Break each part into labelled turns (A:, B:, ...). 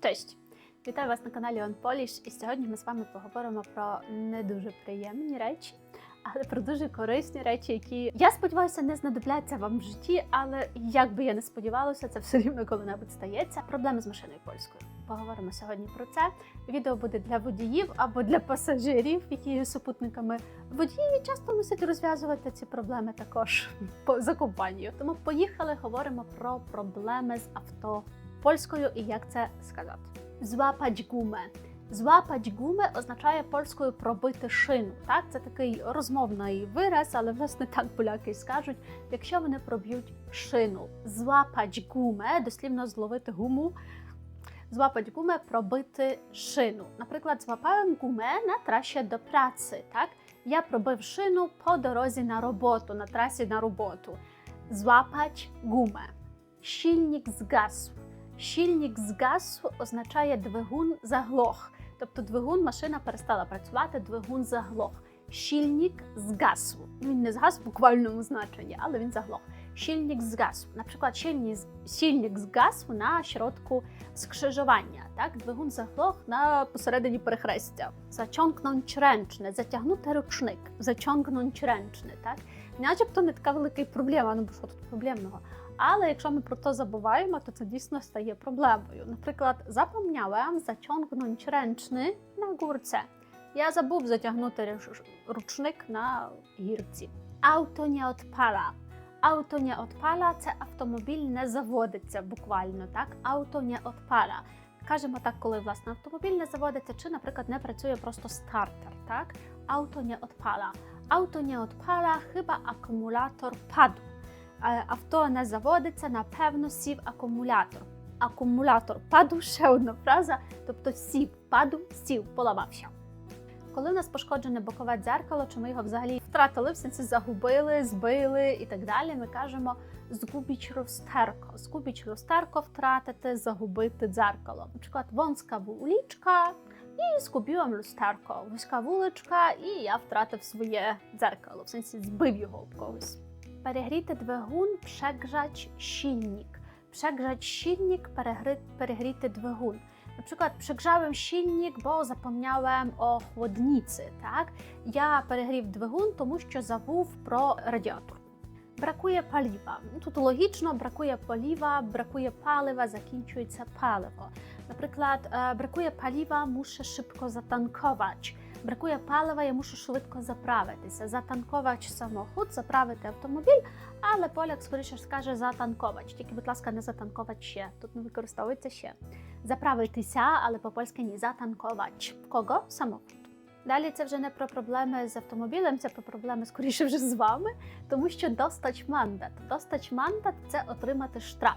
A: Cześć! Вітаю вас на каналі On Polish і сьогодні ми з вами поговоримо про не дуже приємні речі, але про дуже корисні речі, які я сподіваюся не знадобляться вам в житті, але як би я не сподівалася, це все рівно коли-небудь стається. Проблеми з машиною польською. Поговоримо сьогодні про це. Відео буде для водіїв або для пасажирів, які є супутниками. Водії часто мусять розв'язувати ці проблеми також за компанію. Тому поїхали, говоримо про проблеми з авто польською і як це сказати. Złapać gumę. Złapać gumę означає польською пробити шину. Так, це такий розмовний вираз, але власне так поляки скажуть, якщо вони проб'ють шину. Złapać gumę, дослівно зловити гуму. Złapać gumę – пробити шину. Наприклад, зłapałem gumę на трасі до праці. Так, я пробив шину по дорозі на роботу, на трасі на роботу. Złapać gumę. Silnik zgasł. Silnik zgasł означає двигун заглох. Тобто двигун машина перестала працювати, двигун заглох. Silnik zgasł. Він не згас в буквальному значенні, але він заглох. Silnik zgasł. Наприклад, silnik zgasł на środku skrzyżowania. Так? Двигун заглох на посередині перехрестя. Zaciągnąć ręczny, затягнути ручник, zaciągnąć ręczny. Так? Начебто не така велика проблема, ну бо що тут проблемного. Але якщо ми про це забуваємо, то це дійсно стає проблемою. Наприклад, запомniałem zaciągnąć ręczny на гурце. Я забув затягнути ручник на гірці. Auto nie odpala. Auto nie odpala – це автомобіль не заводиться буквально, так? Auto nie odpala. Кажемо так, коли власне автомобіль не заводиться, чи, наприклад, не працює просто стартер, так? Auto nie odpala. Auto nie odpala, chyba akumulator padł. Е, авто не заводиться, напевно, сів акумулятор. Акумулятор паду ще одна фраза, тобто сів, паду, сів, поламався. Коли у нас пошкоджене бокове дзеркало, чи ми його взагалі втратили, в сенсі загубили, збили і так далі, ми кажемо згубіч розтерко. Згубіч розтерко втратити, загубити дзеркало. Наприклад, wąska вуличка і згубіłam люстерко. Вузька вуличка, і я втратив своє дзеркало, в сенсі збив його об когось. Перегріти двигун, silnik, перегри, перегріти двигун. Przykład przegrzałem silnik, bo zapomniałem o chłodnicy, tak? Я перегрів двигун, тому що забув про радіатор. Бракує палива. Ну, Тут логічно, бракує палива, бракує палива, закінчується паливо. Наприклад, е, бракує палива, muszę szybko zatankować. Бракує палива, я мушу швидко заправитися. Затанковач самохід, заправити автомобіль, але поляк скоріше скаже затанковач. Тільки, будь ласка, не затанковач ще. Тут не використовується ще. Заправитися, але по-польськи ні затанковач. Кого? Самохід. Далі це вже не про проблеми з автомобілем, це про проблеми скоріше вже з вами, тому що достач мандат. Достач мандат це отримати штраф.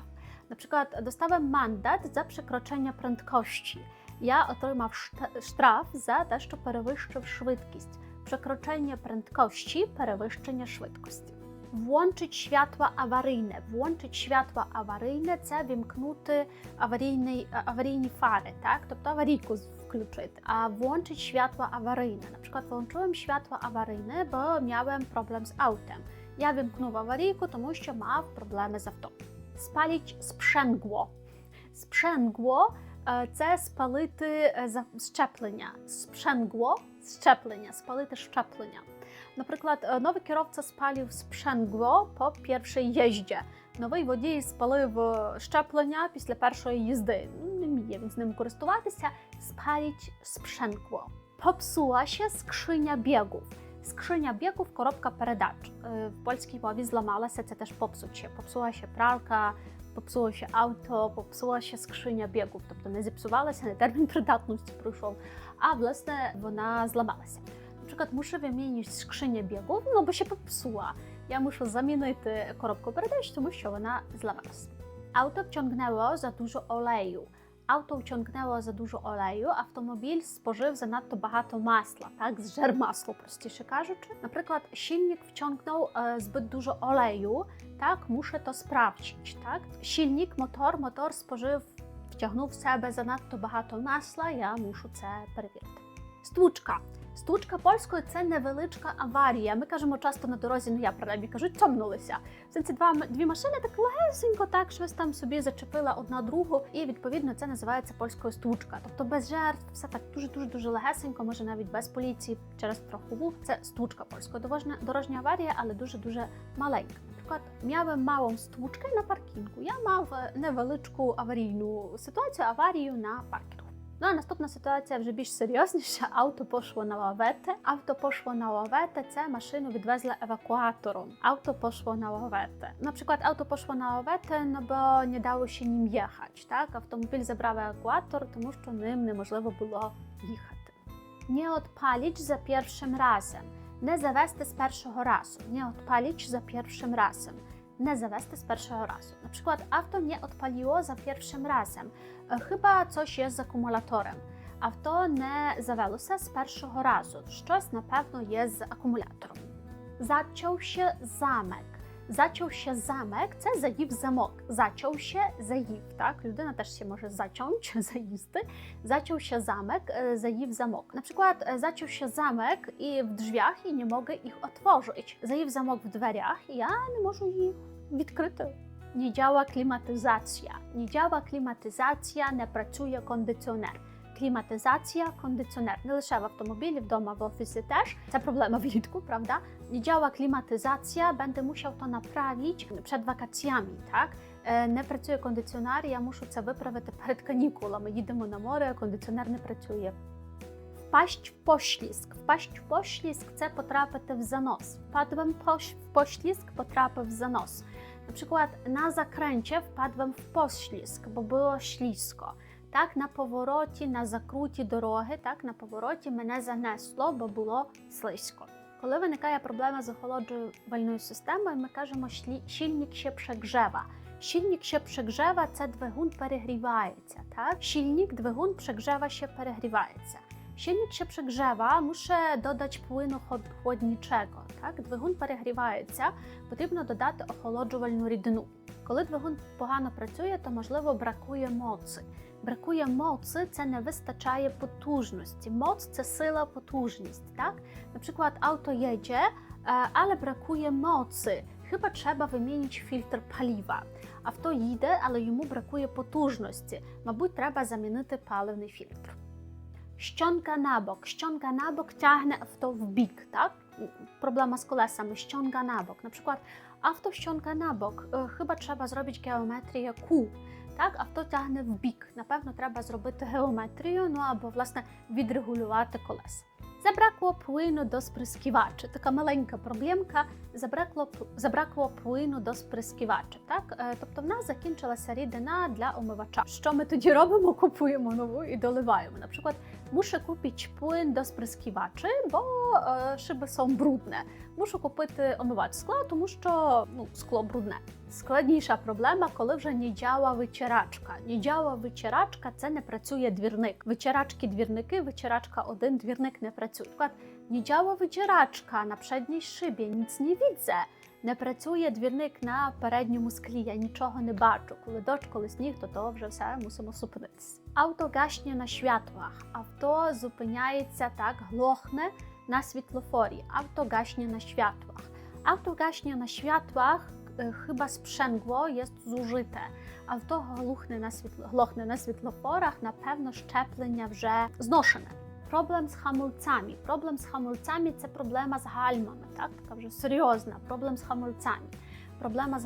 A: Наприклад, dostałem мандат за przekroczenie prędkości. Я отримав шта- штраф за те, що перевищив швидкість. Przekroczenie prędkości – перевищення швидкості. Włączyć światła awaryjne. Włączyć światła awaryjne – це вімкнути аварійний, аварійні фари, так? тобто аварійку включити. А włączyć światła awaryjne. Na przykład włączyłem światła awaryjne, bo miałem problem z autem. Я вімкнув аварійку, тому що мав проблеми з авто. Spalić sprzęgło. Sprzęgło е, це спалити е, за- щеплення. Sprzęgło – щеплення, спалити щеплення. Наприклад, е, новий керовця спалив спrzęgło по першій їзді. Новий водій спалив е, щеплення після першої їзди. Ну, Не вміє він з ним користуватися. Spalić sprzęgło. Popsuła się skrzynia biegów. Skrzynia biegów, коробка передач. Е, В польській мові зламалася, це теж попсуть się. Попсуła się пралка, попсуло się auto, попсула się skrzynia biegów. Тобто не зіпсувалася, не термін придатності пройшов, а власне вона зламалася. Наприклад, muszę wymienić skrzynię biegów, no bo się popsuła. Ja muszę замінити коробку передач, тому що вона зламалася. Auto wciągnęło za dużo oleju. Auto wciągnęło za dużo oleju, автомобіль спожив занадто багато масла, так, зжер масло, простіше кажучи. Наприклад, silnik wciągnął е, zbyt dużo oleju, так, muszę to sprawdzić, так. Silnik, мотор, мотор спожив, втягнув в себе занадто багато масла, я мушу це перевірити. Стучка. Стучка польською це невеличка аварія. Ми кажемо часто на дорозі, ну я принаймні кажу, цьомнулися. В сенсі два дві машини так легесенько, так щось там собі зачепила одна другу, і відповідно це називається польською стучка. Тобто без жертв, все так дуже дуже дуже легесенько, може навіть без поліції через страхову. Це стучка польською. Дорожня дорожня аварія, але дуже дуже маленька. Наприклад, miałem małą stłuczkę na parkingu. Мав е, невеличку аварійну ситуацію, аварію на паркінгу. Ну а наступна ситуація вже більш серйозніша. Авто пошло на лавети. Авто пошло на лавети. Це машину відвезли евакуатором. Poszło na ławetę. Na przykład auto poszło na ławetę, no bo nie dało się nim jechać, tak? Автомобіль забрав евакуатор, тому що ним неможливо було їхати. Nie odpalić za pierwszym razem. Не завести з першого разу. Nie odpalić za pierwszym razem. Nie завести з першого разу. Na przykład auto nie odpaliło za pierwszym razem. Е, Chyba coś jest z akumulatorem. Авто не завелося з першого разу. Щось, напевно, є з акумулятором. Зачався замок. Зачався замок це заїв замок. Зачався заїв. Так, людина теж ще може зачąć, заїсти. Зачався замок, е, заїв замок. Наприклад, е, зачався замок і в дrzwiach і не можу їх otworzyć. Заїв замок в дверях, і я не можу їх відкрити. Nie działa klimatyzacja. Nie działa klimatyzacja, не працює кондиціонер. Кліматизація, кондиціонер. Не лише в автомобілі, вдома в офісі теж. Це проблема влітку, правда? Nie działa klimatyzacja, będę musiał to naprawić przed wakacjami, так? Е, Не працює кондиціонер, я мушу це виправити перед канікулами. Їдемо на море, а кондиціонер не працює. Wpaść w poślizg. Wpaść w poślizg це потрапити в занос. Wpadłem poś- w poślizg, potrapив в занос. Na przykład na zakręcie wpadłem w poślizg, bo było ślisko. Так, на повороті, на закруті дороги, так, на повороті мене занесло, бо було слизько. Коли виникає проблема з охолоджувальною системою, ми кажемо «Шлі- щільник ще прzegrzewa. Щільник ще – це двигун перегрівається. Так? Щільник, двигун przegrzewa się перегрівається. Się przegrzewa, muszę dodać płynu chod- chłodniczego. Так? Двигун перегрівається, потрібно додати охолоджувальну рідину. Коли двигун погано працює, то можливо бракує моци. Бракує моcy, це не вистачає потужності. Моc це сила, потужність. Так? Наприклад, auto jedzie, e, ale brakuje mocy. Chyba trzeba wymienić filtr paliwa. Авто їде, але йому бракує потужності. Мабуть, треба замінити паливний фільтр. Щонка на бок. Щонка на бок тягне авто в бік, так? Проблема з колесами. Щонка на бок. Наприклад, авто щонка на бок. Е, Chyba trzeba zrobić geometrię kół. Так, авто тягне в бік. Напевно, треба зробити геометрію, ну або власне відрегулювати колеса. Забракло плину до сприсківача. Така маленька проблемка. Забракло, забракло плину до сприсківача. Так? Е, Тобто в нас закінчилася рідина для омивача. Що ми тоді робимо? Купуємо нову і доливаємо. Наприклад, muszę kupić płyn do spryskiwaczy, bo e, szyby są brudne. Muszę купити омивач скла, тому що ну, скло брудне. Складніша проблема, коли вже не діяла вичерачка. Не діяла вичерачка це не працює двірник. Вичерачки двірники, вичерачка один, двірник не працює. Наприклад, не діяла вичерачка на przedniej szybie, nic nie widzę. Не працює двірник на передньому склі, я нічого не бачу. Коли дощ, коли сніг, то того вже все мусимо зупинитися. Авто гашне на światłach. Авто зупиняється так, глохне на світлофорі. Авто гашне на światłach. Авто гашне на światłach е, chyba sprzęgło jest zużyte. Авто глухне на світло, глохне на світлофорах, напевно, щеплення вже зношене. Проблем з хамульцями. Проблем з хамульцями це проблема з гальмами, так? Така вже серйозна. Проблем з хамульцями. Проблема з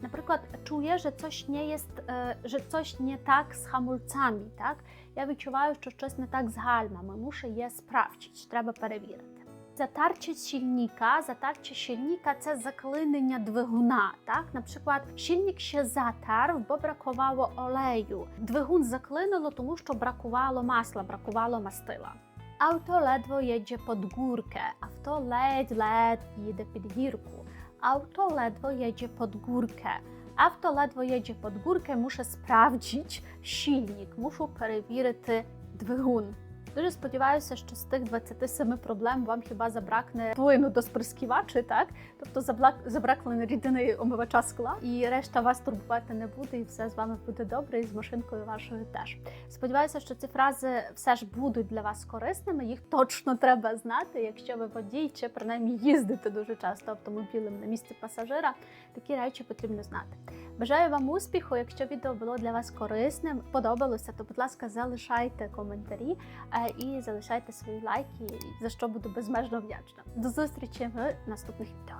A: гальмами. Наприклад, чуję, że coś nie jest, że coś nie tak z hamulcami, так? Я відчуваю, що щось не так з гальмами, мушу є sprawdzić, треба перевірити. Zatarcie silnika, zatarcie silnika це заклинення двигуна. Так? Наприклад, silnik się zatarł, бо бракувало олею. Двигун заклинило, тому що бракувало масла, бракувало мастила. Auto ledwo jedzie pod górkę. Авто ледь-ледь їде під гірку. auto ledwo jedzie pod górkę. Auto ledwo jedzie pod górkę, muszę sprawdzić silnik, muszę prewirty dwóch. Дуже сподіваюся, що з тих 27 проблем вам хіба забракне плину до сприсківачі, так? Тобто забракне рідини омивача скла, і решта вас турбувати не буде, і все з вами буде добре, і з машинкою вашою теж. Сподіваюся, що ці фрази все ж будуть для вас корисними. Їх точно треба знати, якщо ви водій чи принаймні їздите дуже часто автомобілем на місці пасажира. Такі речі потрібно знати. Бажаю вам успіху. Якщо відео було для вас корисним, подобалося, то будь ласка, залишайте коментарі е, і залишайте свої лайки, за що буду безмежно вдячна. До зустрічі в наступних відео.